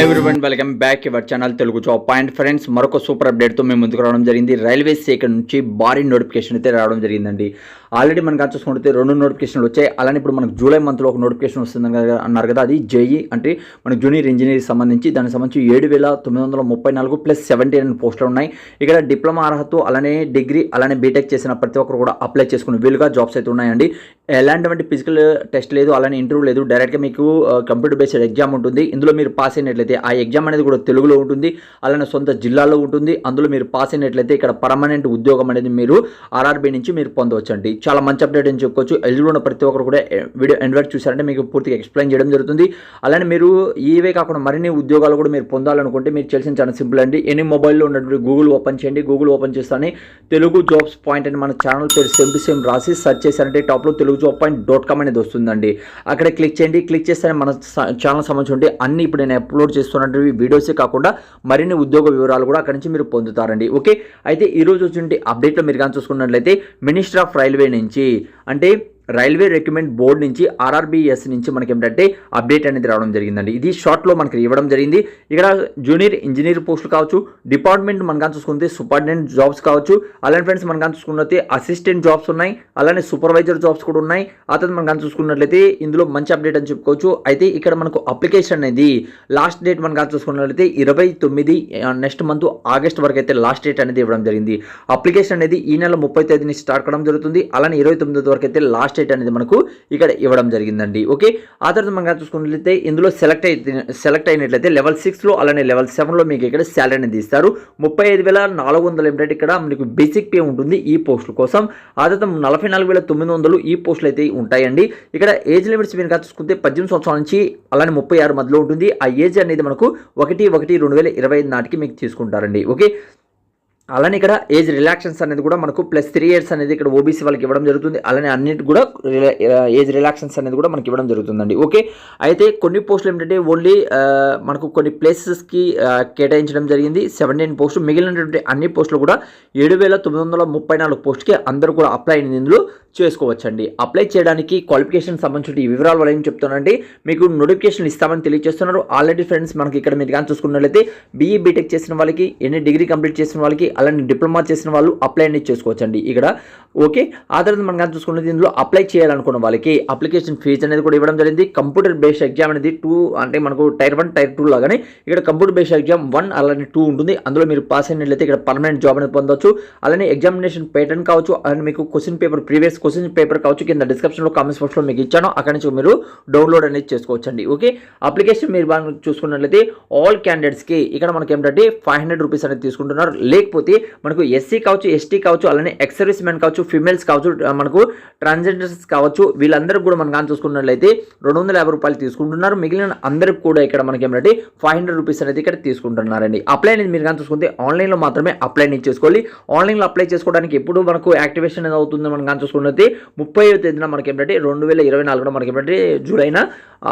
Hi everyone welcome back your channel Telugu job point friends మరొక super అప్డేట్తో మేము ముందుకు రావడం జరిగింది. రైల్వే శాఖ నుంచి భారీ నోటిఫికేషన్ అయితే రావడం జరిగిందండి. ఆల్రెడీ మనకు కాదు చూసుకుంటే రెండు నోటిఫికేషన్లు వచ్చాయి. అలానే ఇప్పుడు మనకు జూలై మంత్లో ఒక నోటిఫికేషన్ వస్తుంది అన్నారు కదా అది జేఈ అంటే మన జూనియర్ ఇంజనీరింగ్ సంబంధించి దానికి సంబంధించి ఏడు వేల తొమ్మిది వందల ముప్పై నాలుగు ప్లస్ సెవెంటీ నైన్ పోస్టులు ఉన్నాయి. ఇక్కడ డిప్లొమా అర్హత అలానే డిగ్రీ అలానే బీటెక్ చేసిన ప్రతి ఒక్కరు కూడా అప్లై చేసుకుని వీలుగా జాబ్స్ అయితే ఉన్నాయండి. ఎలాంటివంటి ఫిజికల్ టెస్ట్ లేదు అలానే ఇంటర్వ్యూ లేదు. డైరెక్ట్గా మీకు కంప్యూటర్ బేస్డ్ ఎగ్జామ్ ఉంటుంది. ఇందులో మీరు పాస్ అయినట్లయితే ఆ ఎగ్జామ్ అనేది కూడా తెలుగులో ఉంటుంది. అలానే సొంత జిల్లాలో ఉంటుంది. అందులో మీరు పాస్ అయినట్లయితే ఇక్కడ పర్మనెంట్ ఉద్యోగం అనేది మీరు ఆర్ఆర్బీ నుంచి మీరు పొందవచ్చండి. చాలా మంచి అప్డేట్ అని చెప్పుకోవచ్చు. ఎలిజిబుల్ ఉన్న ప్రతి ఒక్కరు కూడా వీడియో ఎన్వర్ట్ చూసారంటే మీకు పూర్తిగా ఎక్స్ప్లెయిన్ చేయడం జరుగుతుంది. అలానే మీరు ఇవే కాకుండా మరిన్ని ఉద్యోగాలు కూడా మీరు పొందాలనుకుంటే మీరు చేసిన చాలా సింపుల్ అండి. ఎన్ని మొబైల్లో ఉన్నటువంటి గూగుల్ ఓపెన్ చేయండి. గూగుల్ ఓపెన్ చేస్తానే తెలుగు జాబ్స్ పాయింట్ అని మన ఛానల్ పేరు సేమ్ టు సేమ్ రాసి సెర్చ్ చేశారంటే టాప్లో Telugu job point dot com అనేది వస్తుందండి. అక్కడ క్లిక్ చేయండి. క్లిక్ చేస్తే మన ఛానల్ సంబంధించి అన్ని ఇప్పుడు నేను అప్లోడ్ చేస్తున్నటువంటి వీడియోసే కాకుండా మరిన్ని ఉద్యోగ వివరాలు కూడా అక్కడ నుంచి మీరు పొందుతారండి. ఓకే అయితే ఈ రోజు వచ్చిన అప్డేట్లో మీరు కానీ చూసుకున్నట్లయితే మినిస్టర్ ఆఫ్ రైల్వే నుంచి అంటే రైల్వే రిక్రూట్మెంట్ బోర్డు నుంచి ఆర్ఆర్బిఎస్ నుంచి మనకి ఏంటంటే అప్డేట్ అనేది రావడం జరిగిందండి. ఇది షార్ట్లో మనకి ఇవ్వడం జరిగింది. ఇక్కడ జూనియర్ ఇంజనీర్ పోస్టులు కావచ్చు డిపార్ట్మెంట్ మనం కానీ చూసుకుంటే సూపరింటెండెంట్ జాబ్స్ కావచ్చు అలానే ఫ్రెండ్స్ మనం కానీ చూసుకున్నట్లయితే అసిస్టెంట్ జాబ్స్ ఉన్నాయి అలానే సూపర్వైజర్ జాబ్స్ కూడా ఉన్నాయి. ఆ తర్వాత మనం కానీ చూసుకున్నట్లయితే ఇందులో మంచి అప్డేట్ అని చెప్పుకోవచ్చు. అయితే ఇక్కడ మనకు అప్లికేషన్ అనేది లాస్ట్ డేట్ మనం కానీ చూసుకున్నట్లయితే ఇరవై తొమ్మిది నెక్స్ట్ మంత్ ఆగస్ట్ వరకు అయితే లాస్ట్ డేట్ అనేది ఇవ్వడం జరిగింది. అప్లికేషన్ అనేది ఈ నెల ముప్పై తేదీని స్టార్ట్ కావడం జరుగుతుంది. అలానే ఇరవై తొమ్మిది వరకు అయితే లాస్ట్ డేట్ అనేది మనకు ఇక్కడ ఇవ్వడం జరిగిందండి. ఓకే? ఆ తర్వాత మనం చూసుకున్నట్లయితే ఇందులో సెలెక్ట్ అయితే సెలెక్ట్ అయినట్లయితే లెవెల్ సిక్స్లో అలానే లెవెల్ సెవెన్లో మీకు ఇక్కడ శాలరీ అనేది ఇస్తారు. ముప్పై ఐదు వేల నాలుగు వందలు ఏంటంటే ఇక్కడ మీకు బేసిక్ పే ఉంటుంది ఈ పోస్టుల కోసం. ఆ తర్వాత నలభై నాలుగు వేల తొమ్మిది వందలు ఈ పోస్టులు అయితే ఉంటాయండి. ఇక్కడ ఏజ్ లిమిట్స్ మీరు చూసుకుంటే పద్దెనిమిది సంవత్సరాల నుంచి అలానే ముప్పై ఆరు మధ్యలో ఉంటుంది. ఆ ఏజ్ అనేది మనకు ఒకటి ఒకటి రెండు వేల ఇరవై ఐదు నాటికి మీకు తీసుకుంటారండి. ఓకే? అలానే ఇక్కడ ఏజ్ రిలాక్షన్స్ అనేది కూడా మనకు ప్లస్ త్రీ ఇయర్స్ అనేది ఇక్కడ ఓబీసీ వాళ్ళకి ఇవ్వడం జరుగుతుంది. అలానే అన్నిటి కూడా ఏజ్ రిలాక్షన్స్ అనేది కూడా మనకి ఇవ్వడం జరుగుతుందండి. ఓకే? అయితే కొన్ని పోస్టులు ఏంటంటే ఓన్లీ మనకు కొన్ని ప్లేసెస్కి కేటాయించడం జరిగింది. సెవెంటీన్ పోస్టులు మిగిలినటువంటి అన్ని పోస్టులు కూడా ఏడు వేల తొమ్మిది వందల ముప్పై నాలుగు పోస్ట్కి అందరూ కూడా అప్లై అయింది ఇందులో చేసుకోవచ్చండి. అప్లై చేయడానికి క్వాలిఫికేషన్ సంబంధించిన వివరాలు వాళ్ళు ఏం చెప్తున్నారంటే మీకు నోటిఫికేషన్ ఇస్తామని తెలియజేస్తున్నారు. ఆల్రెడీ ఫ్రెండ్స్ మనకి ఇక్కడ మీరు కానీ చూసుకున్నట్లయితే బీఈ బీటెక్ చేసిన వాళ్ళకి ఎన్ని డిగ్రీ కంప్లీట్ చేసిన వాళ్ళకి అలానే డిప్లొమా చేసిన వాళ్ళు అప్లై అనేది చేసుకోవచ్చండి. ఇక్కడ ఓకే? ఆ తర్వాత మనం కానీ చూసుకుంటే దీనిలో అప్లై చేయాలనుకున్న వాళ్ళకి అప్లికేషన్ ఫీజు అనేది కూడా ఇవ్వడం జరిగింది. కంప్యూటర్ బేస్డ్ ఎగ్జామ్ అనేది టూ అంటే మనకు టైర్ వన్ టైర్ టూ లాగానే ఇక్కడ కంప్యూటర్ బేస్డ్ ఎగ్జామ్ వన్ అలానే టూ ఉంటుంది. అందులో మీరు పాస్ అయినట్లయితే ఇక్కడ పర్మనెంట్ జాబ్ అనేది పొందవచ్చు అలానే ఎగ్జామినేషన్ ప్యాటర్న్ కావచ్చు. అలానే మీకు question paper previous question paper కావచ్చు. కింద డిస్క్రిప్షన్లో కామెంట్స్ బాక్స్లో మీకు ఇచ్చాను. అక్కడి నుంచి మీరు డౌన్లోడ్ అనేది చేసుకోవచ్చండి. ఓకే? అప్లికేషన్ మీరు బాగా చూసుకున్నట్లయితే ఆల్ క్యాండిడేట్స్కి ఇక్కడ మనకి ఏంటంటే ఫైవ్ హండ్రెడ్ రూపీస్ అనేది తీసుకుంటున్నారు. లేకపోతే మనకు ఎస్సీ కావచ్చు ఎస్టీ కావచ్చు అలానే ఎక్సర్వీస్ మెన్ కావచ్చు ఫిమేల్స్ కావచ్చు మనకు ట్రాన్స్జెండర్స్ కావచ్చు వీళ్ళందరూ కూడా మనం కానీ చూసుకున్నట్లయితే రెండు వందల యాభై రూపాయలు తీసుకుంటున్నారు. మిగిలిన అందరికి కూడా ఇక్కడ మనకి ఏమంటే ఫైవ్ హండ్రెడ్ రూపీస్ అనేది ఇక్కడ తీసుకుంటున్నారండి. అప్లై అనేది మీరు కానీ చూసుకుంటే ఆన్లైన్లో మాత్రమే అప్లై అనేది చేసుకోవాలి. ఆన్లైన్లో అప్లై చేసుకోవడానికి ఎప్పుడు మనకు యాక్టివేషన్ అనేది అవుతుంది మనం కానీ చూసుకున్నట్లయితే ముప్పై తేదీన మనకి ఏంటంటే రెండు వేల ఇరవై నాలుగులో మనకి ఏంటంటే జూలైన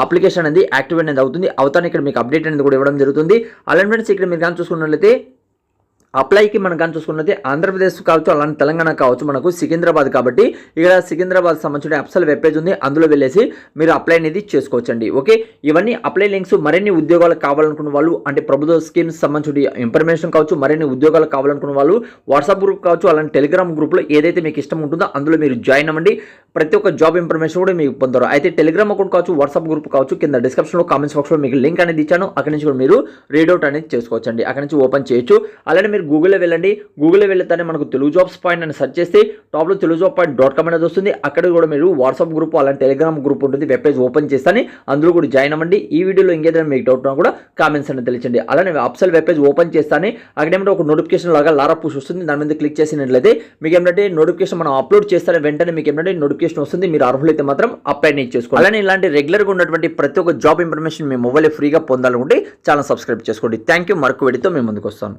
అప్లికేషన్ అనేది యాక్టివేట్ అనేది అవుతుంది. అవుతాను ఇక్కడ మీకు అప్డేట్ అనేది కూడా ఇవ్వడం జరుగుతుంది. అలాంటి ఫ్రెండ్స్ ఇక్కడ మీరు కానీ చూసుకున్నట్లయితే అప్లైకి మనం కానీ చూసుకున్నది ఆంధ్రప్రదేశ్ కావచ్చు అలానే తెలంగాణ కావచ్చు మనకు సికింద్రాబాద్ కాబట్టి ఇక్కడ సికింద్రాబాద్ సంబంధించిన అప్సల్ వెబ్ పేజ్ ఉంది. అందులో వెళ్ళేసి మీరు అప్లై అనేది చేసుకోవచ్చండి. ఓకే? ఇవన్నీ అప్లై లింక్స్ మరిన్ని ఉద్యోగాలు కావాలనుకున్న వాళ్ళు అంటే ప్రభుత్వ స్కీమ్స్ సంబంధించిన ఇన్ఫర్మేషన్ కావచ్చు మరిన్ని ఉద్యోగాలు కావాలనుకున్న వాళ్ళు వాట్సాప్ గ్రూప్ కావచ్చు అలానే టెలిగ్రామ్ గ్రూప్లో ఏదైతే మీకు ఇష్టం ఉంటుందో అందులో మీరు జాయిన్ అవ్వండి. ప్రతి ఒక్క జాబ్ ఇన్ఫర్మేషన్ కూడా మీకు పొందరు. అయితే టెలిగ్రామ్ అకౌంట్ కావచ్చు వాట్సాప్ గ్రూప్ కావచ్చు కింద డిస్క్రిప్షన్లో కామెంట్స్ బాక్స్లో మీకు లింక్ అనేది ఇచ్చాను. అక్కడి నుంచి కూడా మీరు రీడౌట్ అనేది చేసుకోవచ్చండి. అక్కడి నుంచి ఓపెన్ చేయొచ్చు. అలానే మీరు గూగుల్లో వెళ్ళండి. గూగుల్లో వెళ్తానే మనకు తెలుగు జాబ్స్ పాయింట్ అని సెర్చ్ చేస్తే టాప్లో Telugu job point dot com అనేది వస్తుంది. అక్కడ కూడా మీరు వాట్సాప్ గ్రూప్ అలాంటి టెలిగ్రామ్ గ్రూప్ ఉంటుంది. వెబ్ పేజ్ ఓపెన్ చేస్తాను అందులో కూడా జాయిన్ అవ్వండి. ఈ వీడియోలో ఇంకేదైనా మీకు డౌట్ ఉన్నా కూడా కామెంట్స్ అని తెలియచండి అలానే అప్సల్ వెబ్ పేజ్ ఓపెన్ చేస్తాను అక్కడ ఏమంటే ఒక నోటిఫికేషన్ లాగా లారా పుష్ వస్తుంది. దాని మీద క్లిక్ చేసినట్లయితే మీకు ఏమంటే నోటిఫికేషన్ మనం అప్లోడ్ చేస్తాను వెంటనే మీకు ఏమంటే నోటిఫికేషన్ వస్తుంది. మీరు అర్హులైతే మాత్రం అప్లై చేసుకోండి. అలానే ఇలాంటి రెగ్యులర్గా ఉన్నటువంటి ప్రతి ఒక్క జాబ్ ఇన్ఫర్మేషన్ మీ మొబైల్ ఫ్రీగా పొందాలనుకుంటే చాలా సబ్స్క్రైబ్ చేసుకోండి. థ్యాంక్ యూ మరొక వీడియోతో మేము ముందుకు వస్తాను.